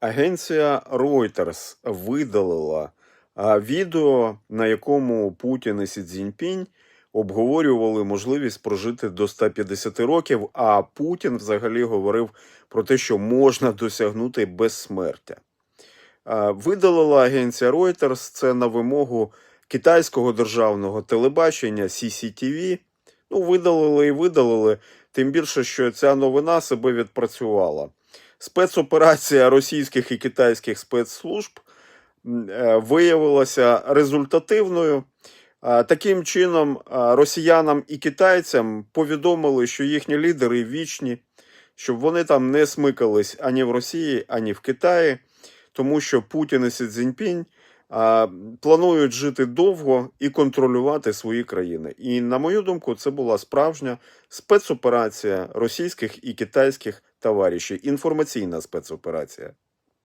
Агенція Reuters видалила відео, на якому Путін і Сі Цзіньпінь обговорювали можливість прожити до 150 років, а Путін взагалі говорив про те, що можна досягнути безсмертя. Видалила агенція Reuters це на вимогу китайського державного телебачення CCTV. Ну, видалили і видалили, тим більше, що ця новина себе відпрацювала. Спецоперація російських і китайських спецслужб е, виявилася результативною. Таким чином, росіянам і китайцям повідомили, що їхні лідери вічні, щоб вони там не смикались ані в Росії, ані в Китаї, тому що Путін і Сі Цзіньпінь планують жити довго і контролювати свої країни. І, на мою думку, це була справжня спецоперація російських і китайських товаришів, інформаційна спецоперація.